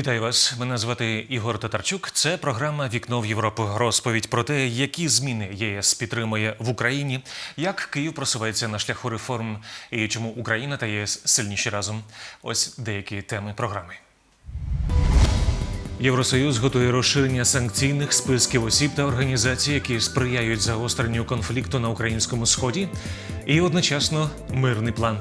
Вітаю вас. Мене звати Ігор Татарчук. Це програма Вікно в Європу. Розповідь про те, які зміни ЄС підтримує в Україні, як Київ просувається на шляху реформ і чому Україна та ЄС сильніші разом. Ось деякі теми програми. Євросоюз готує розширення санкційних списків осіб та організацій, які сприяють загостренню конфлікту на українському сході, і одночасно мирний план.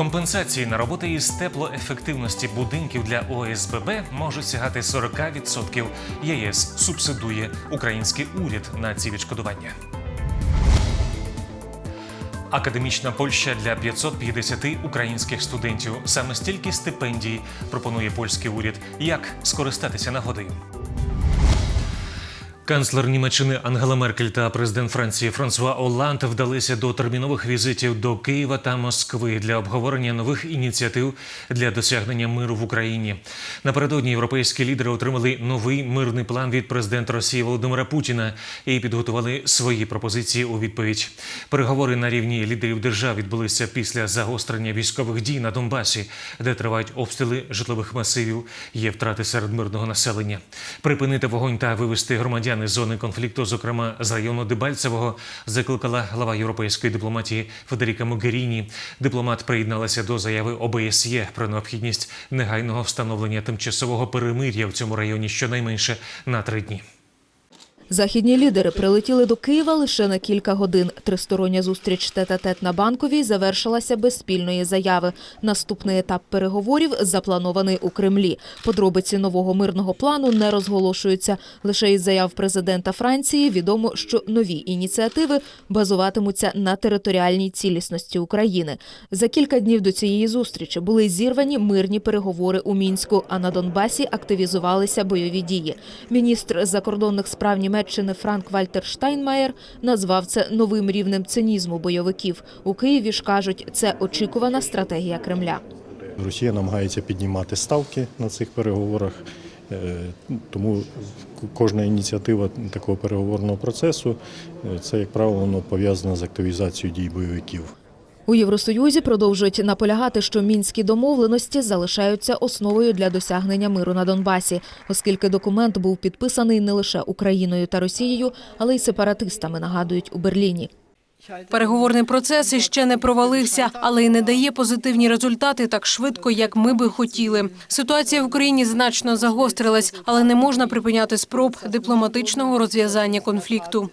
Компенсації на роботи із теплоефективності будинків для ОСББ можуть сягати 40%. ЄС субсидує український уряд на ці відшкодування. Академічна Польща для 550 українських студентів. Саме стільки стипендій пропонує польський уряд. Як скористатися нагодою? Канцлер Німеччини Ангела Меркель та президент Франції Франсуа Оланд вдалися до термінових візитів до Києва та Москви для обговорення нових ініціатив для досягнення миру в Україні. Напередодні європейські лідери отримали новий мирний план від президента Росії Володимира Путіна і підготували свої пропозиції у відповідь. Переговори на рівні лідерів держав відбулися після загострення військових дій на Донбасі, де тривають обстріли житлових масивів. Є втрати серед мирного населення. Припинити вогонь та вивести громадян із зони конфлікту, зокрема з району Дебальцевого, закликала глава європейської дипломатії Федеріка Могеріні. Дипломат приєдналася до заяви ОБСЄ про необхідність негайного встановлення тимчасового перемир'я в цьому районі щонайменше на три дні. Західні лідери прилетіли до Києва лише на кілька годин. Тристороння зустріч тет-а-тет на банковій завершилася без спільної заяви. Наступний етап переговорів запланований у Кремлі. Подробиці нового мирного плану не розголошуються. Лише із заяв президента Франції відомо, що нові ініціативи базуватимуться на територіальній цілісності України. За кілька днів до цієї зустрічі були зірвані мирні переговори у мінську. А на Донбасі активізувалися бойові дії. Міністр закордонних справ Німеччини Франк Вальтер Штайнмаєр назвав це новим рівнем цинізму бойовиків. У Києві ж кажуть, це очікувана стратегія Кремля. Росія намагається піднімати ставки на цих переговорах, е, тому кожна ініціатива такого переговорного процесу е, це, як правило, воно пов'язане з активізацією дій бойовиків. У Євросоюзі продовжують наполягати, що мінські домовленості залишаються основою для досягнення миру на Донбасі, оскільки документ був підписаний не лише Україною та Росією, але й сепаратистами. Нагадують у Берліні. Переговорний процес іще не провалився, але й не дає позитивні результати так швидко, як ми би хотіли. Ситуація в Україні значно загострилась, але не можна припиняти спроб дипломатичного розв'язання конфлікту.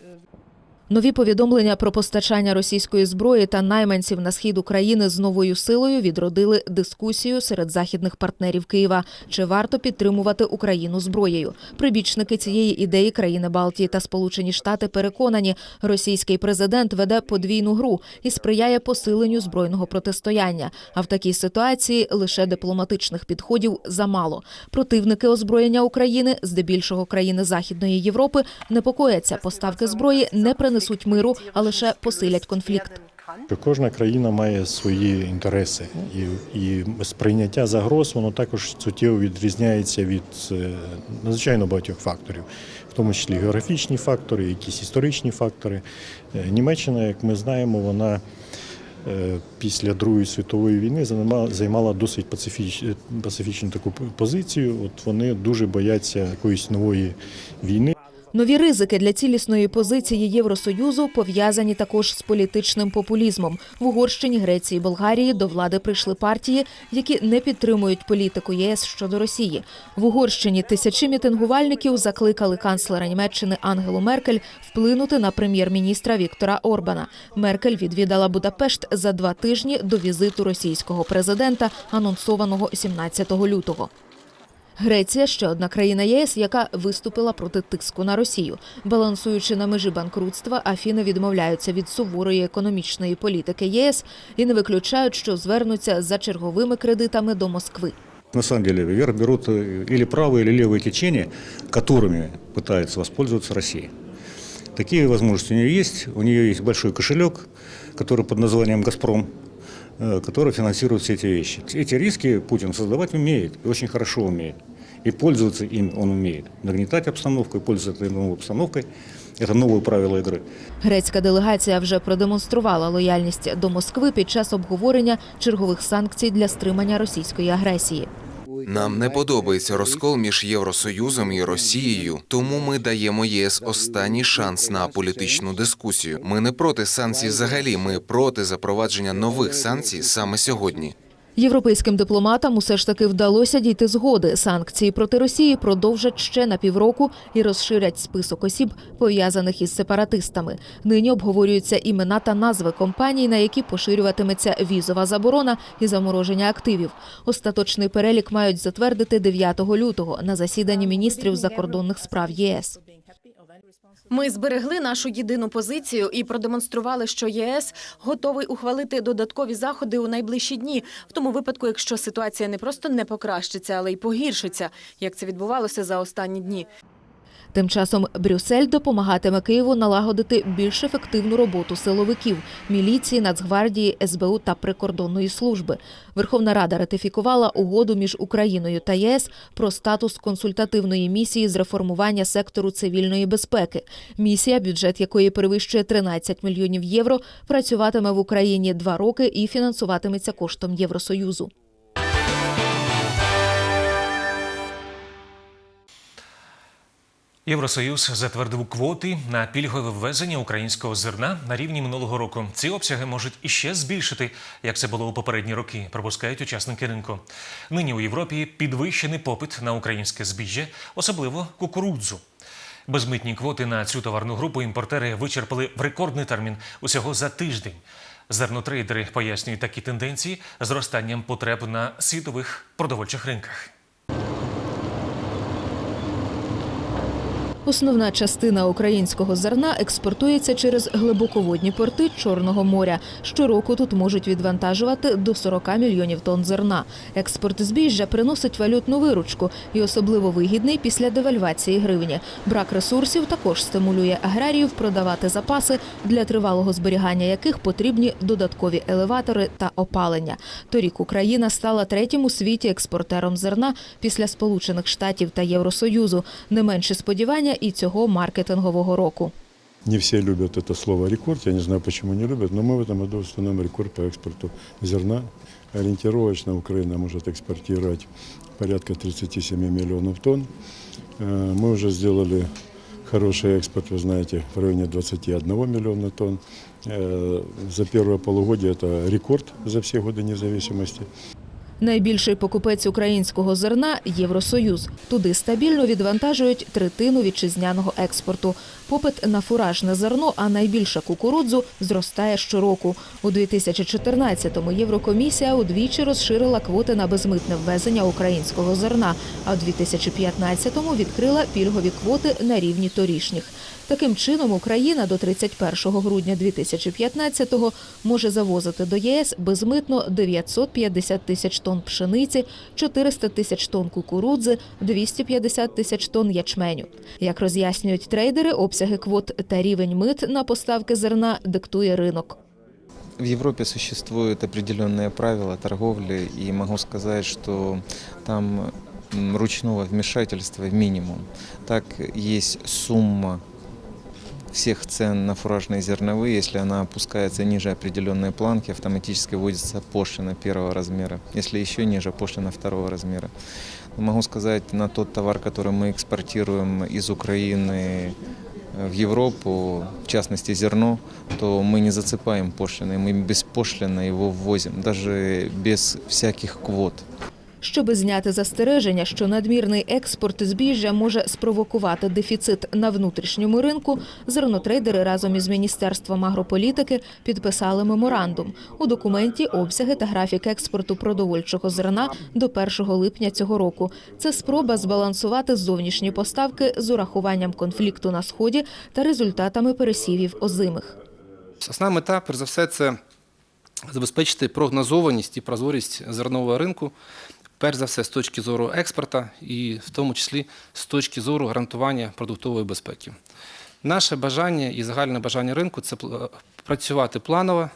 Нові повідомлення про постачання російської зброї та найманців на схід України з новою силою відродили дискусію серед західних партнерів Києва. Чи варто підтримувати Україну зброєю? Прибічники цієї ідеї країни Балтії та Сполучені Штати переконані, російський президент веде подвійну гру і сприяє посиленню збройного протистояння. А в такій ситуації лише дипломатичних підходів замало. Противники озброєння України, здебільшого країни Західної Європи, непокояться. Поставки зброї не принесуть миру, а лише посилять конфлікт. Кожна країна має свої інтереси, і, і сприйняття загроз воно також суттєво відрізняється від е, надзвичайно багатьох факторів, в тому числі географічні фактори, якісь історичні фактори. Е, Німеччина, як ми знаємо, вона е, після Другої світової війни займала досить пацифічну таку позицію. От вони дуже бояться якоїсь нової війни. Нові ризики для цілісної позиції Євросоюзу пов'язані також з політичним популізмом. В Угорщині, Греції, Болгарії до влади прийшли партії, які не підтримують політику ЄС щодо Росії. В Угорщині тисячі мітингувальників закликали канцлера Німеччини Ангелу Меркель вплинути на прем'єр-міністра Віктора Орбана. Меркель відвідала Будапешт за два тижні до візиту російського президента, анонсованого 17 лютого. Греція ще одна країна ЄС, яка виступила проти тиску на Росію. Балансуючи на межі банкрутства, Афіни відмовляються від суворої економічної політики ЄС і не виключають, що звернуться за черговими кредитами до Москви. На самом деле вверх берут э, или правые, или левые течения, которыми пытается воспользоваться Россия. Такие возможности у нее есть. У нее есть большой кошелек, который под названием «Газпром», э, который финансирует все эти вещи. Эти риски Путин создавать умеет, и очень хорошо умеет. И пользоваться им он умеет. Нагнетать обстановку и пользоваться этой новой обстановкой Это новые правила игры. Грецька делегація вже продемонструвала лояльність до Москви під час обговорення чергових санкцій для стримання російської агресії. Нам не подобається розкол між Євросоюзом і Росією, тому ми даємо ЄС останній шанс на політичну дискусію. Ми не проти санкцій взагалі. Ми проти запровадження нових санкцій саме сьогодні. Європейським дипломатам усе ж таки вдалося дійти згоди. Санкції проти Росії продовжать ще на півроку і розширять список осіб, пов'язаних із сепаратистами. Нині обговорюються імена та назви компаній, на які поширюватиметься візова заборона і замороження активів. Остаточний перелік мають затвердити 9 лютого на засіданні міністрів закордонних справ ЄС. Ми зберегли нашу єдину позицію і продемонстрували, що ЄС готовий ухвалити додаткові заходи у найближчі дні, в тому випадку, якщо ситуація не просто не покращиться, але й погіршиться, як це відбувалося за останні дні. Тим часом Брюссель допомагатиме Києву налагодити більш ефективну роботу силовиків, міліції, Нацгвардії, СБУ та прикордонної служби. Верховна Рада ратифікувала угоду між Україною та ЄС про статус консультативної місії з реформування сектору цивільної безпеки. Місія, бюджет якої перевищує 13 мільйонів євро, працюватиме в Україні два роки і фінансуватиметься коштом Євросоюзу. Євросоюз затвердив квоти на пільгове ввезення українського зерна на рівні минулого року. Ці обсяги можуть іще збільшити, як це було у попередні роки. Пропускають учасники ринку. Нині у Європі підвищений попит на українське збіжжя, особливо кукурудзу. Безмитні квоти на цю товарну групу імпортери вичерпали в рекордний термін усього за тиждень. Зернотрейдери пояснюють такі тенденції зростанням потреб на світових продовольчих ринках. Основна частина українського зерна експортується через глибоководні порти Чорного моря. Щороку тут можуть відвантажувати до 40 мільйонів тонн зерна. Експорт збіжжя приносить валютну виручку і особливо вигідний після девальвації гривні. Брак ресурсів також стимулює аграріїв продавати запаси, для тривалого зберігання яких потрібні додаткові елеватори та опалення. Торік Україна стала третім у світі експортером зерна після Сполучених Штатів та Євросоюзу. Не менші сподівання і цього маркетингового року. Не все любят это слово рекорд, я не знаю, почему не любят, но мы в этом году установим рекорд по экспорту зерна. Ориентировочно Украина может экспортировать порядка 37 миллионов тонн. Э, Мы уже сделали хороший экспорт, вы знаете, в районе 21 миллиона тонн. Э, За первое полугодие это рекорд за все годы независимости. Найбільший покупець українського зерна Євросоюз. Туди стабільно відвантажують третину вітчизняного експорту. Попит на фуражне зерно, а найбільше кукурудзу зростає щороку. У 2014-му Єврокомісія удвічі розширила квоти на безмитне ввезення українського зерна, а в 2015-му відкрила пільгові квоти на рівні торішніх. Таким чином, Україна до 31 грудня 2015-го може завозити до ЄС безмитно 950 тисяч тонн пшениці, 400 тисяч тонн кукурудзи, 250 тисяч тонн ячменю. Як роз'яснюють трейдери, обсяги квот та рівень мит на поставки зерна диктує ринок. В Европе существуют определенные правила торговли, и могу сказать, что там ручного вмешательства минимум. Так есть сумма всех цен на фуражные зерновые, если она опускается ниже определенной планки, автоматически вводится пошлина первого размера, если еще ниже пошлина второго размера. Могу сказать, на тот товар, который мы экспортируем из Украины в Европу, в частности зерно, то мы не засыпаем пошлиной, мы беспошлино его ввозим, даже без всяких квот. Щоби зняти застереження, що надмірний експорт збіжжя може спровокувати дефіцит на внутрішньому ринку, зернотрейдери разом із міністерством агрополітики підписали меморандум. У документі обсяги та графік експорту продовольчого зерна до 1 липня цього року. Це спроба збалансувати зовнішні поставки з урахуванням конфлікту на сході та результатами пересівів озимих. Основна мета, перш за все, це забезпечити прогнозованість і прозорість зернового ринку, перш за все з точки зору експорта і в тому числі з точки зору гарантування продуктової безпеки. Наше бажання і загальне бажання ринку це працювати планово,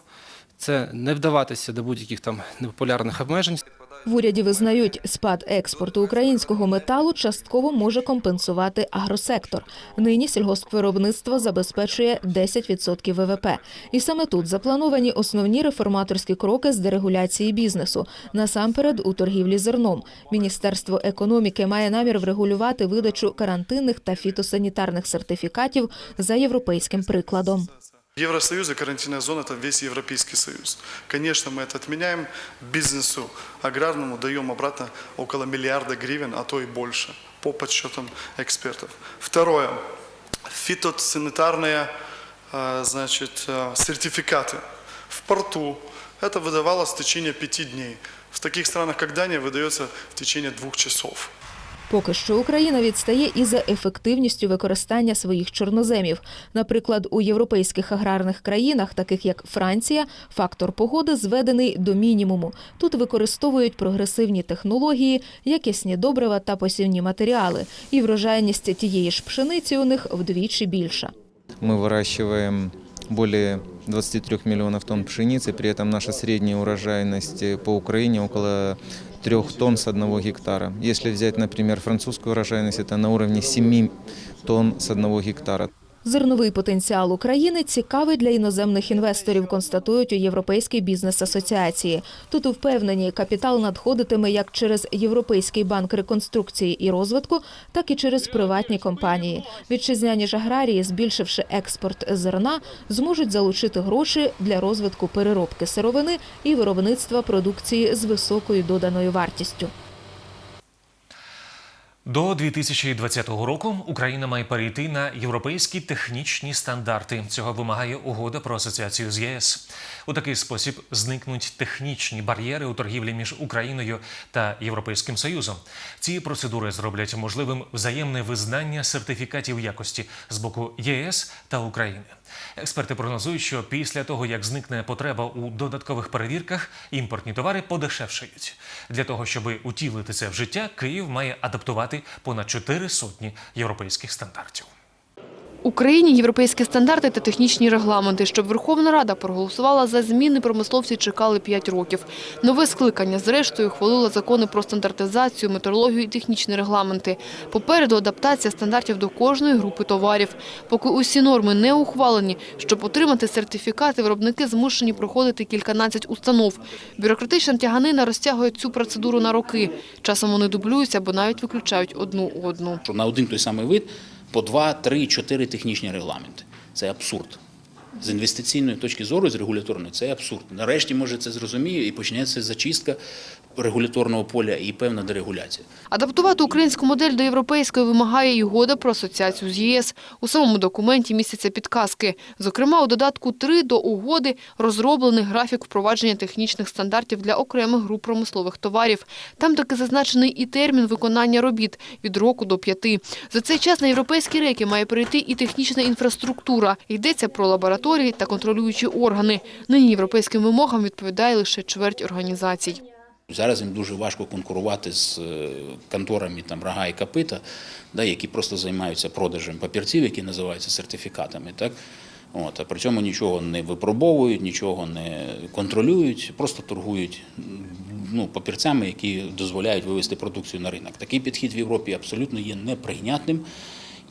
це не вдаватися до будь-яких там непопулярних обмежень. В уряді визнають, спад експорту українського металу частково може компенсувати агросектор. Нині сільгоспвиробництво забезпечує 10% ВВП. І саме тут заплановані основні реформаторські кроки з дерегуляції бізнесу, насамперед у торгівлі зерном. Міністерство економіки має намір врегулювати видачу карантинних та фітосанітарних сертифікатів за європейським прикладом. Евросоюз и карантинная зона – это весь Европейский Союз. Конечно, мы это отменяем. Бизнесу аграрному даем обратно около миллиарда гривен, а то и больше, по подсчетам экспертов. Второе. Фитосанитарные э, значит, э, сертификаты в порту. Это выдавалось в течение пяти дней. В таких странах, как Дания, выдается в течение двух часов. Поки що Україна відстає і за ефективністю використання своїх чорноземів. Наприклад, у європейських аграрних країнах, таких як Франція, фактор погоди зведений до мінімуму. Тут використовують прогресивні технології, якісні добрива та посівні матеріали. І врожайність тієї ж пшениці у них вдвічі більша. Мы выращиваем более 23 миллионов тонн пшеницы, при этом наша средняя урожайность э, по Украине около 3 тонн с одного гектара. Если взять, например, французскую урожайность, это на уровне 7 тонн с одного гектара. Зерновий потенціал України цікавий для іноземних інвесторів, констатують у Європейській бізнес-асоціації. Тут впевнені, капітал надходитиме як через Європейський банк реконструкції і розвитку, так і через приватні компанії. Вітчизняні ж аграрії, збільшивши експорт зерна, зможуть залучити гроші для розвитку переробки сировини і виробництва продукції з високою доданою вартістю. До 2020 року Україна має перейти на європейські технічні стандарти. Цього вимагає угода про асоціацію з ЄС. У такий спосіб зникнуть технічні бар'єри у торгівлі між Україною та Європейським Союзом. Ці процедури зроблять можливим взаємне визнання сертифікатів якості з боку ЄС та України. Експерти прогнозують, що після того, як зникне потреба у додаткових перевірках, імпортні товари подешевшають. Для того, щоб утілити це в життя, Київ має адаптувати понад чотири сотні європейських стандартів. Україні європейські стандарти та технічні регламенти. Щоб Верховна Рада проголосувала за зміни, промисловці чекали 5 років. Нове скликання, зрештою, хвалило закони про стандартизацію, метрологію і технічні регламенти. Попереду адаптація стандартів до кожної групи товарів. Поки усі норми не ухвалені, щоб отримати сертифікати, виробники змушені проходити кільканадцять установ. Бюрократична тяганина розтягує цю процедуру на роки. Часом вони дублюються або навіть виключають одну одну. на один той самий вид по два, три, чотири технічні регламенти. Це абсурд. З інвестиційної точки зору, з регуляторної, це абсурд. Нарешті, може, це зрозуміє і почнеться зачистка регуляторного поля і певна дерегуляція. Адаптувати українську модель до європейської вимагає і угода про асоціацію з ЄС. У самому документі містяться підказки. Зокрема, у додатку 3 до угоди розроблений графік впровадження технічних стандартів для окремих груп промислових товарів. Там таки зазначений і термін виконання робіт – від року до п'яти. За цей час на європейські рейки має перейти і технічна інфраструктура. Йдеться про лабораторії та контролюючі органи. Нині європейським вимогам відповідає лише чверть організацій. Зараз їм дуже важко конкурувати з е, конторами там рога і копита, да, які просто займаються продажем папірців, які називаються сертифікатами. Так? От, а при цьому нічого не випробовують, нічого не контролюють, просто торгують ну, папірцями, які дозволяють вивести продукцію на ринок. Такий підхід в Європі абсолютно є неприйнятним.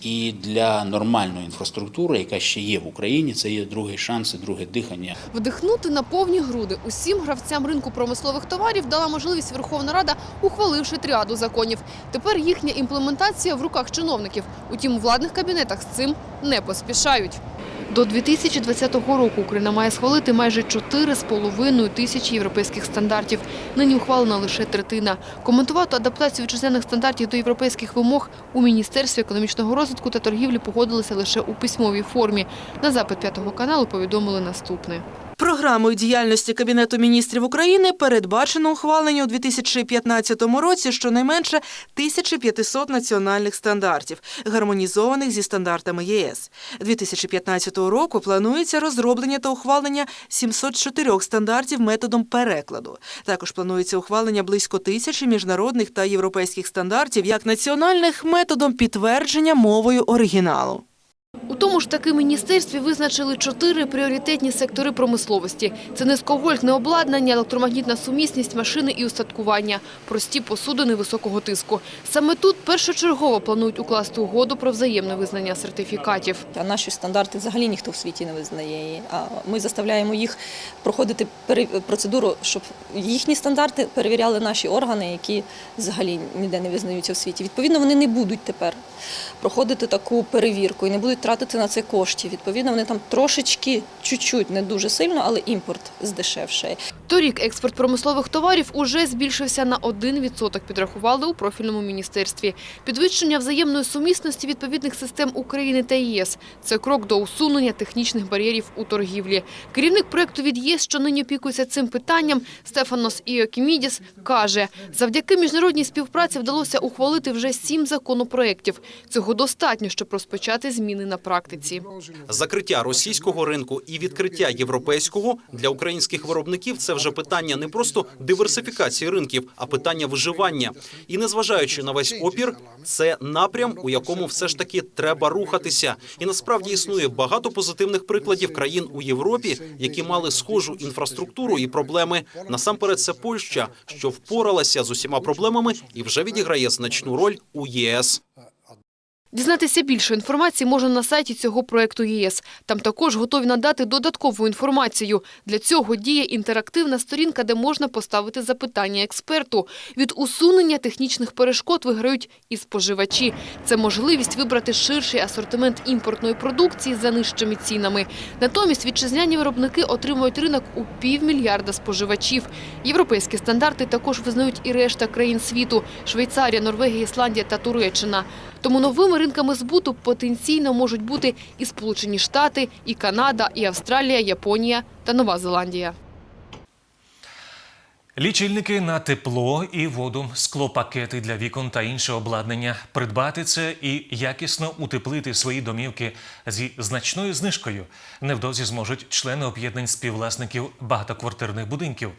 І для нормальної інфраструктури, яка ще є в Україні, це є другий шанс і друге дихання. Вдихнути на повні груди усім гравцям ринку промислових товарів дала можливість Верховна Рада, ухваливши тріаду законів. Тепер їхня імплементація в руках чиновників. Утім, у владних кабінетах з цим не поспішають. До 2020 року Україна має схвалити майже 4,5 тисячі європейських стандартів. Нині ухвалена лише третина. Коментувати адаптацію вітчизняних стандартів до європейських вимог у Міністерстві економічного розвитку та торгівлі погодилися лише у письмовій формі. На запит п'ятого каналу повідомили наступне. Програмою діяльності Кабінету міністрів України передбачено ухвалення у 2015 році щонайменше 1500 національних стандартів, гармонізованих зі стандартами ЄС. 2015 року планується розроблення та ухвалення 704 стандартів методом перекладу. Також планується ухвалення близько тисячі міжнародних та європейських стандартів як національних методом підтвердження мовою оригіналу. У тому ж таки міністерстві визначили чотири пріоритетні сектори промисловості. Це низьковольтне обладнання, електромагнітна сумісність, машини і устаткування, прості посудини високого тиску. Саме тут першочергово планують укласти угоду про взаємне визнання сертифікатів. А наші стандарти взагалі ніхто в світі не визнає. А ми заставляємо їх проходити процедуру, щоб їхні стандарти перевіряли наші органи, які взагалі ніде не визнаються в світі. Відповідно, вони не будуть тепер проходити таку перевірку і не будуть тратити на це коштів. Відповідно, вони там трошечки, чуть-чуть, не дуже сильно, але імпорт здешевшає. Торік експорт промислових товарів уже збільшився на 1%, підрахували у профільному міністерстві. Підвищення взаємної сумісності відповідних систем України та ЄС – це крок до усунення технічних бар'єрів у торгівлі. Керівник проєкту від ЄС, що нині опікується цим питанням, Стефанос Іокімідіс, каже, завдяки міжнародній співпраці вдалося ухвалити вже сім законопроєктів. Цього достатньо, щоб розпочати зміни на практиці. Закриття російського ринку і відкриття європейського для українських виробників це вже питання не просто диверсифікації ринків, а питання виживання. І незважаючи на весь опір, це напрям, у якому все ж таки треба рухатися. І насправді існує багато позитивних прикладів країн у Європі, які мали схожу інфраструктуру і проблеми. Насамперед, це Польща, що впоралася з усіма проблемами і вже відіграє значну роль у ЄС. Дізнатися більше інформації можна на сайті цього проекту ЄС. Там також готові надати додаткову інформацію. Для цього діє інтерактивна сторінка, де можна поставити запитання експерту. Від усунення технічних перешкод виграють і споживачі. Це можливість вибрати ширший асортимент імпортної продукції за нижчими цінами. Натомість вітчизняні виробники отримують ринок у півмільярда споживачів. Європейські стандарти також визнають і решта країн світу – Швейцарія, Норвегія, Ісландія та Туреччина. Тому новими ринками збуту потенційно можуть бути і Сполучені Штати, і Канада, і Австралія, Японія та Нова Зеландія. Лічильники на тепло і воду, склопакети для вікон та інше обладнання. Придбати це і якісно утеплити свої домівки зі значною знижкою. Невдовзі зможуть члени об'єднань співвласників багатоквартирних будинків.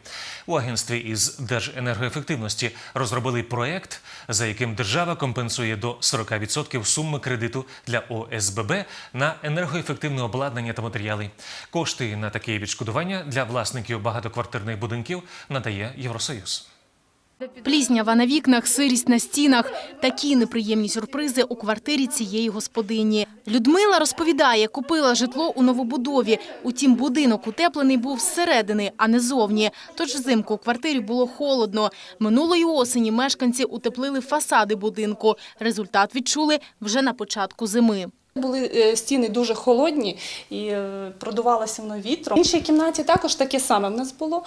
У агентстві із держенергоефективності розробили проєкт, за яким держава компенсує до 40% суми кредиту для ОСББ на енергоефективне обладнання та матеріали. Кошти на таке відшкодування для власників багатоквартирних будинків надає Євросоюз. Плізнява на вікнах, сирість на стінах. Такі неприємні сюрпризи у квартирі цієї господині. Людмила розповідає, купила житло у новобудові. Утім, будинок утеплений був зсередини, а не зовні. Тож взимку у квартирі було холодно. Минулої осені мешканці утеплили фасади будинку. Результат відчули вже на початку зими. Були е, стіни дуже холодні і е, продувалося воно вітром. В іншій кімнаті також таке саме в нас було.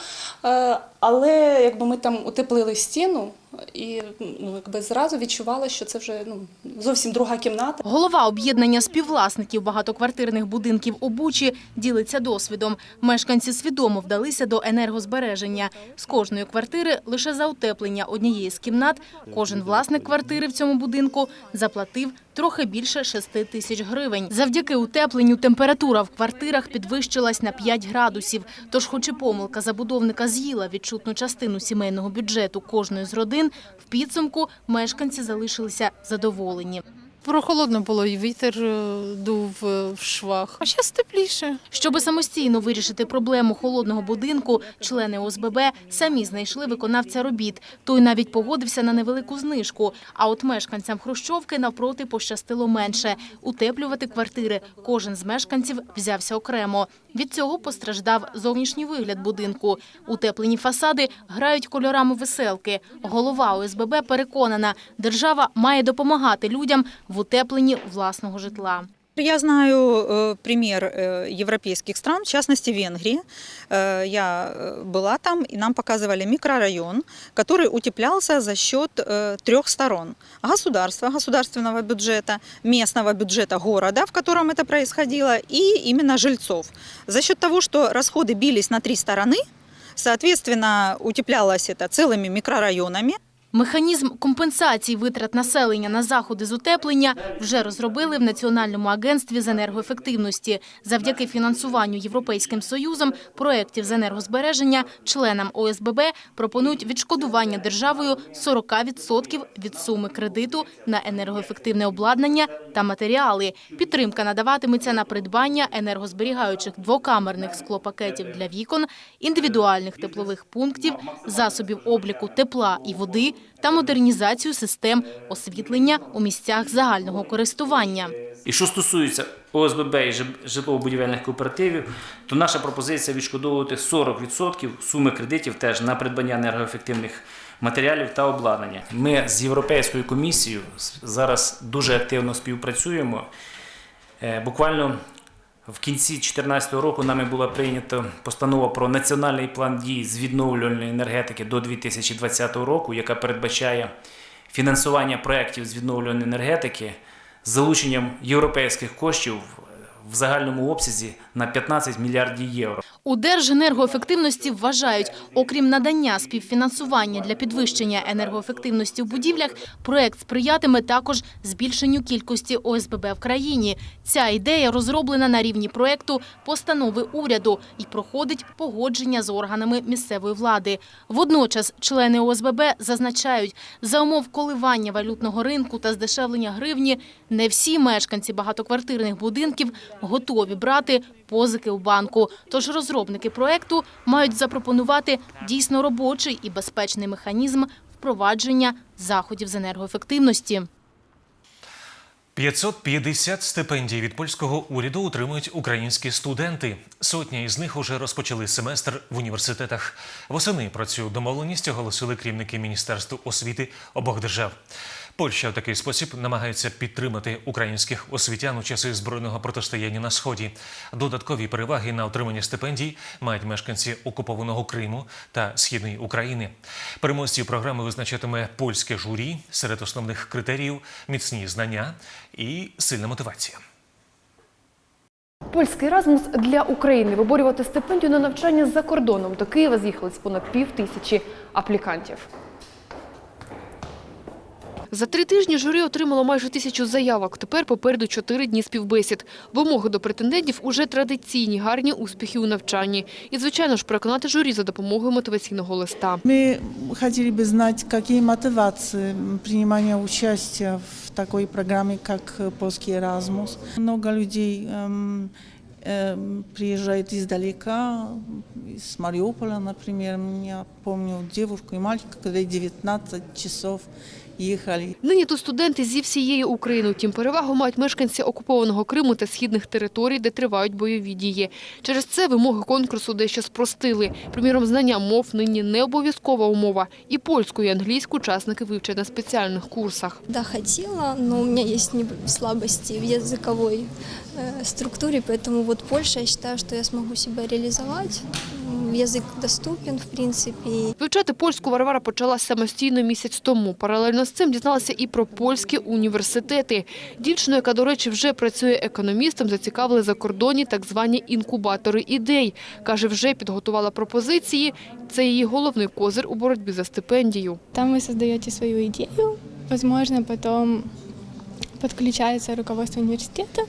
Але якби ми там утеплили стіну і ну, якби зразу відчували, що це вже ну, зовсім друга кімната. Голова об'єднання співвласників багатоквартирних будинків у Бучі ділиться досвідом. Мешканці свідомо вдалися до енергозбереження. З кожної квартири лише за утеплення однієї з кімнат кожен власник квартири в цьому будинку заплатив трохи більше 6 тисяч гривень. Завдяки утепленню температура в квартирах підвищилась на 5 градусів. Тож, хоч і помилка забудовника з'їла відчутну частину сімейного бюджету кожної з родин, в підсумку мешканці залишилися задоволені. Прохолодно було, і вітер е, дув е, в швах. А зараз тепліше. Щоби самостійно вирішити проблему холодного будинку, члени ОСББ самі знайшли виконавця робіт. Той навіть погодився на невелику знижку. А от мешканцям Хрущовки навпроти пощастило менше. Утеплювати квартири кожен з мешканців взявся окремо. Від цього постраждав зовнішній вигляд будинку. Утеплені фасади грають кольорами веселки. Голова ОСББ переконана, держава має допомагати людям в утепленні власного житла. Я знаю э, пример э, европейских стран, в частности Венгрии. Э, Я э, была там, и нам показывали микрорайон, который утеплялся за счет э, трех сторон. Государства, государственного бюджета, местного бюджета города, в котором это происходило, и именно жильцов. За счет того, что расходы бились на три стороны, соответственно, утеплялось это целыми микрорайонами, Механізм компенсації витрат населення на заходи з утеплення вже розробили в Національному агентстві з енергоефективності. Завдяки фінансуванню Європейським Союзом проєктів з енергозбереження членам ОСББ пропонують відшкодування державою 40% від суми кредиту на енергоефективне обладнання та матеріали. Підтримка надаватиметься на придбання енергозберігаючих двокамерних склопакетів для вікон, індивідуальних теплових пунктів, засобів обліку тепла і води та модернізацію систем освітлення у місцях загального користування. І що стосується ОСББ і жи- житлово-будівельних кооперативів, то наша пропозиція відшкодовувати 40% суми кредитів теж на придбання енергоефективних матеріалів та обладнання. Ми з Європейською комісією зараз дуже активно співпрацюємо. Е, Буквально в кінці 2014 року нами була прийнята постанова про національний план дій з відновлювальної енергетики до 2020 року, яка передбачає фінансування проєктів з відновлювальної енергетики з залученням європейських коштів в загальному обсязі на 15 мільярдів євро. У Держенергоефективності вважають, окрім надання співфінансування для підвищення енергоефективності в будівлях, проект сприятиме також збільшенню кількості ОСББ в країні. Ця ідея розроблена на рівні проекту постанови уряду і проходить погодження з органами місцевої влади. Водночас члени ОСББ зазначають, за умов коливання валютного ринку та здешевлення гривні, не всі мешканці багатоквартирних будинків готові брати позики у банку. Тож розробники проекту мають запропонувати дійсно робочий і безпечний механізм впровадження заходів з енергоефективності. 550 стипендій від польського уряду отримують українські студенти. Сотня із них уже розпочали семестр в університетах. Восени про цю домовленість оголосили керівники Міністерства освіти обох держав. Польща в такий спосіб намагається підтримати українських освітян у часи збройного протистояння на сході. Додаткові переваги на отримання стипендій мають мешканці окупованого Криму та східної України. Переможців програми визначатиме польське журі серед основних критеріїв міцні знання і сильна мотивація. Польський Еразмус для України виборювати стипендію на навчання за кордоном. До Києва з'їхались понад пів тисячі аплікантів. За три тижні журі отримало майже тисячу заявок. Тепер попереду чотири дні співбесід. Вимоги до претендентів уже традиційні, гарні успіхи у навчанні. І, звичайно ж, переконати журі за допомогою мотиваційного листа. Мы хотели бы знать, какие мотивации принимания участия в такой программе, как э, «Польский Erasmus». Много людей эм, эм, приезжает издалека, из Мариуполя, например. Я помню девушку и мальчика, когда 19 часов ехали. Нині тут студенти зі всієї України. Втім, перевагу мають мешканці окупованого Криму та східних територій, де тривають бойові дії. Через це вимоги конкурсу дещо спростили. Приміром, знання мов нині не обов'язкова умова. І польську, і англійську учасники вивчать на спеціальних курсах. Да, хотела, но у меня есть неб- слабости в языковой э, структуре, поэтому вот Польша, я считаю, что я смогу себя реализовать. М, Язык доступен, в принципе. и Вивчати польську Варвара почала самостійно місяць тому. Паралельно з цим дізналася і про польські університети. Дівчину, яка, до речі, вже працює економістом, зацікавили закордонні так звані інкубатори ідей. Каже, вже підготувала пропозиції. Це її головний козир у боротьбі за стипендію. Там вы создаете свою идею, возможно, потом подключается руководство университета,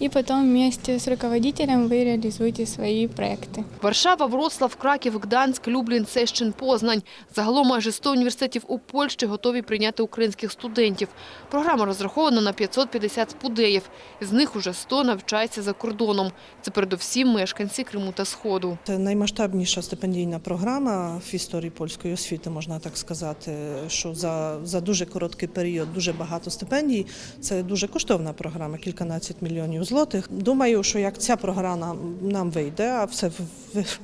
и потом вместе с руководителем вы реализуете свои проекты. Варшава, Вроцлав, Краків, Гданськ, Люблін, Сещин, Познань. Загалом майже 100 університетів у Польщі готові прийняти українських студентів. Програма розрахована на 550 спудеїв. З них уже 100 навчаються за кордоном. Це передусім мешканці Криму та Сходу. Це наймасштабніша стипендійна програма в історії польської освіти, можна так сказати, що за, за дуже короткий період дуже багато стипендій. Це дуже коштовна програма, кільканадцять мільйонів злотих. Думаю, що як ця програма нам вийде, а все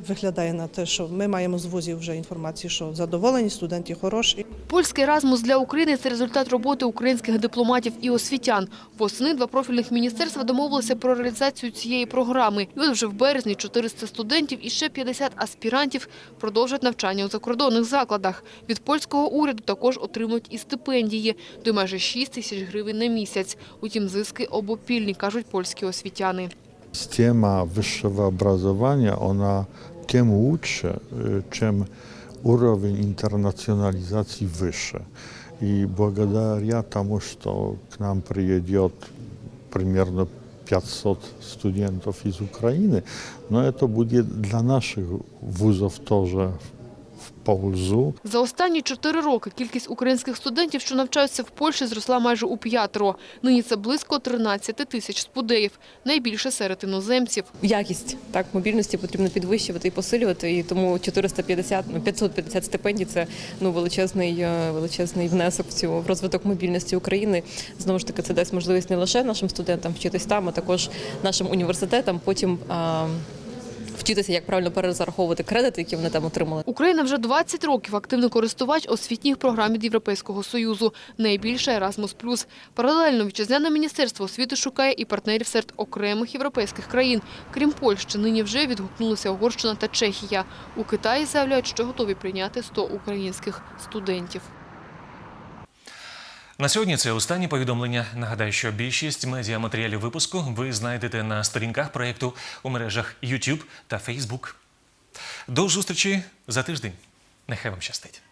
виглядає на те, що ми маємо з вузів вже інформацію, що задоволені студенти хороші. Польський Еразмус для України – це результат роботи українських дипломатів і освітян. Восени два профільних міністерства домовилися про реалізацію цієї програми. І от вже в березні 400 студентів і ще 50 аспірантів продовжать навчання у закордонних закладах. Від польського уряду також отримують і стипендії – до майже 6 тисяч гривень на місяць. Утім, зиски обопільні, кажуть польські освітяни. Система высшего образования, она тем лучше, э, чем уровень интернационализации выше. И благодаря тому, что к нам приедет примерно 500 студентов из Украины, но это будет для наших вузов тоже пользу. За останні чотири роки кількість українських студентів, що навчаються в Польщі, зросла майже у п'ятеро. Нині це близько 13 тисяч спудеїв, найбільше серед іноземців. якість так мобільності потрібно підвищувати і посилювати. І тому 450, ну 550 стипендій це ну величезний е, величезний внесок в цю в розвиток мобільності України. Знову ж таки, це дасть можливість не лише нашим студентам вчитись там, а також нашим університетам потім. а, Вчитися, як правильно перезараховувати кредити, які вони там отримали. Україна вже 20 років активний користувач освітніх програм від Європейського Союзу. Найбільше Erasmus+. Паралельно вітчизняне міністерство освіти шукає і партнерів серед окремих європейських країн. Крім Польщі, нині вже відгукнулися Угорщина та Чехія. У Китаї заявляють, що готові прийняти 100 українських студентів. На сьогодні це останнє повідомлення. Нагадаю, що більшість медіаматеріалів випуску ви знайдете на сторінках проєкту у мережах YouTube та Facebook. До зустрічі за тиждень. Нехай вам щастить.